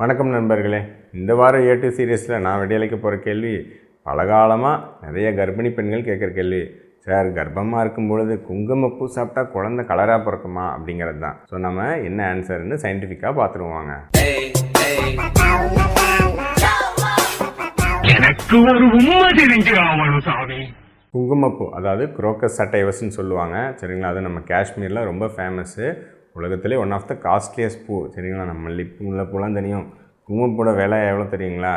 வணக்கம் நண்பர்களே. இந்த வாரம் ஏ டு சீரியஸில் நான் வெடியலைக்க போகிற கேள்வி பல காலமாக நிறைய கர்ப்பிணி பெண்கள் கேட்குற கேள்வி. சார் கர்ப்பமாக இருக்கும் பொழுது குங்குமப்பூ சாப்பிட்டா குழந்தை கலராக பிறக்குமா? அப்படிங்கிறது தான் ஸோ நம்ம என்ன ஆன்சர்னு சயின்டிஃபிக்காக பார்த்துருவாங்க எனக்கு ஒரு உண்மை தெரிஞ்சு சாமி. குங்குமப்பூ அதாவது குரோக்கஸ் சட்டைவஸ்ன்னு சொல்லுவாங்க. சரிங்களா? அது நம்ம காஷ்மீரில் ரொம்ப ஃபேமஸ்ஸு உலகத்திலே ஒன் ஆஃப் த காஸ்ட்லியஸ்ட் பூ. சரிங்களா நம்ம மல்லிப்பூ முல்லைப்பூலாம் தெரியும். குங்குமப்பூட விலை எவ்வளோ தெரியுங்களா?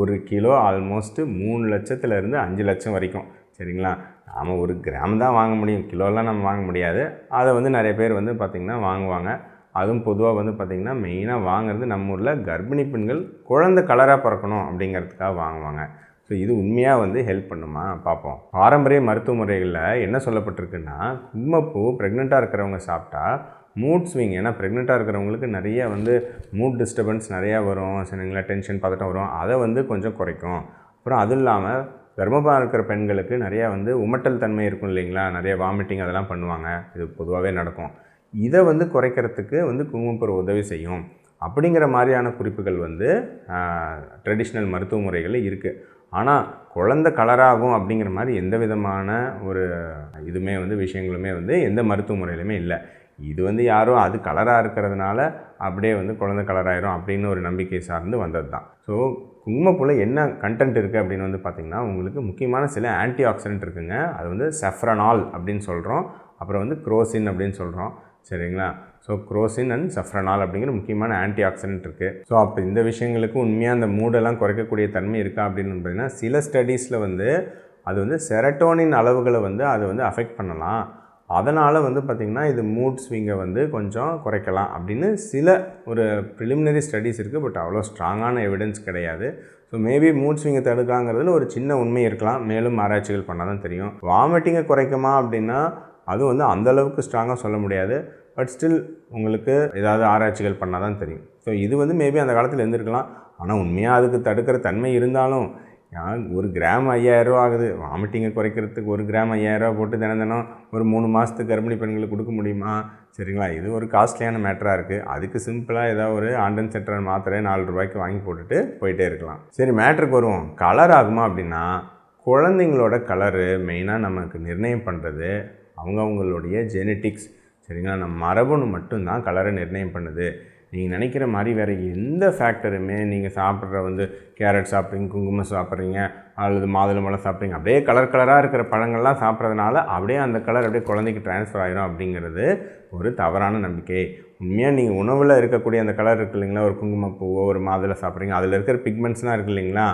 ஒரு கிலோ ஆல்மோஸ்ட்டு மூணு லட்சத்துலேருந்து அஞ்சு லட்சம் வரைக்கும். சரிங்களா? நாம் ஒரு கிராம் தான் வாங்க முடியும். கிலோலாம் நம்ம வாங்க முடியாது. அதை வந்து நிறைய பேர் வந்து பார்த்திங்கன்னா வாங்குவாங்க. அதுவும் பொதுவாக வந்து பார்த்திங்கன்னா மெயினாக வாங்குறது நம்ம ஊரில் கர்ப்பிணி பெண்கள் குழந்தை கலராக பிறக்கணும் அப்படிங்கிறதுக்காக வாங்குவாங்க. ஸோ இது உண்மையாக வந்து ஹெல்ப் பண்ணுமா? பார்ப்போம். பாரம்பரிய மருத்துவ முறைகளில் என்ன சொல்லப்பட்டிருக்குன்னா கும்மப்பூ ப்ரெக்னெண்ட்டாக இருக்கிறவங்க சாப்பிட்டா மூட் ஸ்விங் ஏன்னா ப்ரெக்னெண்ட்டாக இருக்கிறவங்களுக்கு நிறைய வந்து மூட் டிஸ்டர்பன்ஸ் நிறையா வரும். சரிங்களா? டென்ஷன் பதட்டம் வரும். அதை வந்து கொஞ்சம் குறைக்கும். அப்புறம் அதுவும் இல்லாமல் கர்ப்பமாக இருக்கிற பெண்களுக்கு நிறையா வந்து உமட்டல் தன்மை இருக்கும் இல்லைங்களா? நிறைய வாமிட்டிங் அதெல்லாம் பண்ணுவாங்க. இது பொதுவாகவே நடக்கும். இதை வந்து குறைக்கிறதுக்கு வந்து குங்குமப்பூர் உதவி செய்யும். அப்படிங்கிற மாதிரியான குறிப்புகள் வந்து ட்ரெடிஷ்னல் மருத்துவ முறைகளில் இருக்குது ஆனால் குழந்த கலராகும் அப்படிங்கிற மாதிரி எந்த விதமான ஒரு இதுவுமே வந்து விஷயங்களுமே வந்து எந்த மருத்துவ முறையிலுமே இல்லை. இது வந்து யாரும் அது கலராக இருக்கிறதுனால அப்படியே வந்து குழந்த கலராயிரும் அப்படின்னு ஒரு நம்பிக்கை சார்ந்து வந்தது தான் ஸோ குங்குமப்பூவில் என்ன கண்டென்ட் இருக்குது அப்படின்னு வந்து பார்த்திங்கன்னா உங்களுக்கு முக்கியமான சில ஆன்டி ஆக்சிடென்ட் இருக்குங்க. அது வந்து செஃப்ரனால் அப்படின்னு சொல்கிறோம் அப்புறம் வந்து குரோசின் அப்படின்னு சொல்கிறோம் சரிங்களா? ஸோ குரோசின் அண்ட் சஃப்ரனால் அப்படிங்கிற முக்கியமான ஆன்டி ஆக்சிடென்ட் இருக்குது ஸோ அப்போ இந்த விஷயங்களுக்கு உண்மையாக அந்த மூடெல்லாம் குறைக்கக்கூடிய தன்மை இருக்கா அப்படின்னு பார்த்தீங்கன்னா சில ஸ்டடீஸில் வந்து அது வந்து செரட்டோனின் அளவுகளை வந்து அது வந்து அஃபெக்ட் பண்ணலாம். அதனால் வந்து பார்த்திங்கன்னா இது மூட் ஸ்விங்கை வந்து கொஞ்சம் குறைக்கலாம் அப்படின்னு சில ஒரு ப்ரிலிமினரி ஸ்டடீஸ் இருக்குது பட் அவ்வளோ ஸ்ட்ராங்கான எவிடன்ஸ் கிடையாது. ஸோ மேபி மூட் ஸ்விங்கை தடுக்காங்கிறதுல ஒரு சின்ன உண்மை இருக்கலாம். மேலும் ஆராய்ச்சிகள் பண்ணால் தான் தெரியும். வாமிட்டிங்கை குறைக்குமா அப்படின்னா அதுவும் வந்து அந்தளவுக்கு ஸ்ட்ராங்காக சொல்ல முடியாது. பட் ஸ்டில் உங்களுக்கு ஏதாவது ஆராய்ச்சிகள் பண்ணால் தான் தெரியும். ஸோ இது வந்து மேபி அந்த காலத்தில் இருந்திருக்கலாம். ஆனால் உண்மையாக அதுக்கு தடுக்கிற தன்மை இருந்தாலும் ஒரு கிராம் ஐயாயிரரூவா ஆகுது. வாமிட்டிங்கை குறைக்கிறதுக்கு ஒரு கிராம் ஐயாயிரரூவா போட்டு தினம் தினம் ஒரு மூணு மாதத்துக்கு கர்ப்பிணி பெண்களுக்கு கொடுக்க முடியுமா? சரிங்களா? இது ஒரு காஸ்ட்லியான மேட்டராக இருக்குது அதுக்கு சிம்பிளாக ஏதாவது ஒரு ஆண்டன் சென்ட்ரல் மாத்திரை நாலு ரூபாய்க்கு வாங்கி போட்டுட்டு போயிட்டே இருக்கலாம். சரி மேட்ருக்கு வருவோம். கலர் ஆகுமா அப்படின்னா குழந்தைங்களோட கலரு மெயினாக நமக்கு நிர்ணயம் பண்ணுறது அவங்கவுங்களுடைய ஜெனட்டிக்ஸ் சரிங்களா? நம்ம மரபணு மட்டும்தான் கலரை நிர்ணயம் பண்ணுது. நீங்கள் நினைக்கிற மாதிரி வேறு எந்த ஃபேக்டருமே நீங்கள் சாப்பிட்ற வந்து கேரட் சாப்பிட்றீங்க குங்குமம் சாப்பிட்றீங்க அல்லது மாதுளம்பழம் சாப்பிட்றீங்க அப்படியே கலர் கலராக இருக்கிற பழங்கள்லாம் சாப்பிட்றதுனால அப்படியே அந்த கலர் அப்படியே குழந்தைக்கு ட்ரான்ஸ்ஃபர் ஆயிரும் அப்படிங்கிறது ஒரு தவறான நம்பிக்கை. உண்மையாக நீங்கள் உணவில் இருக்கக்கூடிய அந்த கலர் இருக்கு இல்லைங்களா? ஒரு குங்குமப்பூவோ ஒரு மாதுளை சாப்பிட்றீங்க அதில் இருக்கிற பிக்மெண்ட்ஸ்லாம் இருக்கு இல்லைங்களா?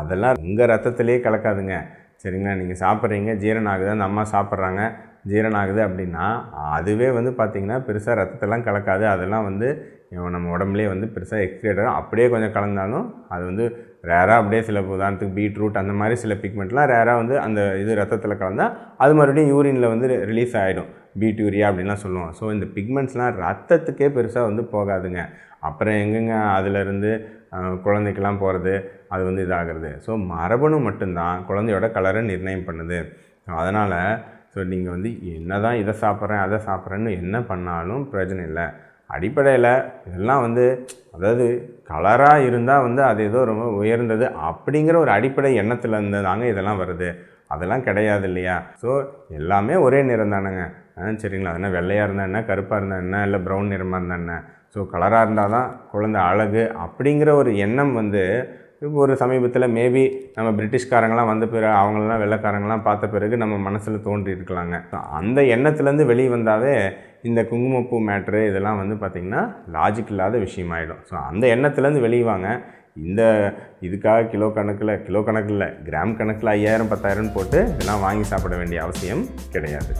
அதெல்லாம் உங்கள் ரத்தத்திலே கலக்காதுங்க. சரிங்களா? நீங்கள் சாப்பிட்றீங்க ஜீரணம் ஆகுது அந்த அம்மா சாப்பிட்றாங்க ஜீரணம் ஆகுது அப்படின்னா அதுவே வந்து பார்த்திங்கன்னா பெருசாக ரத்தத்தெல்லாம் கலக்காது. அதெல்லாம் வந்து நம்ம உடம்புலேயே வந்து பெருசாக எக்ஸ்கிரேட் ஆகும். அப்படியே கொஞ்சம் கலந்தாலும் அது வந்து ரேராக அப்படியே சில உதாரணத்துக்கு பீட்ரூட் அந்த மாதிரி சில பிக்மெண்ட்லாம் ரேராக வந்து அந்த இது ரத்தத்தில் கலந்தால் அது மறுபடியும் யூரினில் வந்து ரிலீஸ் ஆகிடும் பீட் யூரியா அப்படின்லாம் சொல்லுவோம் ஸோ இந்த பிக்மெண்ட்ஸ்லாம் ரத்தத்துக்கே பெருசாக வந்து போகாதுங்க. அப்புறம் எங்கெங்க அதிலிருந்து குழந்தைக்கெல்லாம் போகிறது அது வந்து இதாகிறது. ஸோ மரபணு மட்டும்தான் குழந்தையோட கலரை நிர்ணயம் பண்ணுது. அதனால் ஸோ நீங்கள் வந்து என்ன தான் இதை சாப்பிட்றேன் அதை சாப்பிட்றேன்னு என்ன பண்ணாலும் பிரச்சனை இல்லை. அடிப்படையில் இதெல்லாம் வந்து அதாவது கலராக இருந்தால் வந்து அது ஏதோ ரொம்ப உயர்ந்தது அப்படிங்கிற ஒரு அடிப்படை எண்ணத்தில் இருந்து தாங்க இதெல்லாம் வருது. அதெல்லாம் கிடையாது இல்லையா? ஸோ எல்லாமே ஒரே நிறம் தானேங்க. ஆ, சரிங்களா? அதனால் வெள்ளையாக இருந்தால் என்ன கருப்பாக இருந்தால் என்ன இல்லை ப்ரௌன் நிறமாக இருந்தால் என்ன? ஸோ கலராக இருந்தால் தான் குழந்தை அழகு அப்படிங்கிற ஒரு எண்ணம் வந்து இப்போ ஒரு சமீபத்தில் மேபி நம்ம பிரிட்டிஷ்காரங்களாம் வந்த பிறகு அவங்களெல்லாம் வெள்ளைக்காரங்களாம் பார்த்த பிறகு நம்ம மனசில் தோன்றி இருக்கலாங்க. அந்த எண்ணத்துலேருந்து வெளியே வந்தாவே இந்த குங்குமப்பூ மேட்ரு இதெல்லாம் வந்து பார்த்திங்கன்னா லாஜிக் இல்லாத விஷயமாயிடும். ஸோ அந்த எண்ணத்துலேருந்து வெளியவாங்க இந்த இதுக்காக கிலோ கணக்கில் கிலோ கணக்கில் கிராம் கணக்கில் ஐயாயிரம் பத்தாயிரம்னு போட்டு இதெல்லாம் வாங்கி சாப்பிட வேண்டிய அவசியம் கிடையாது.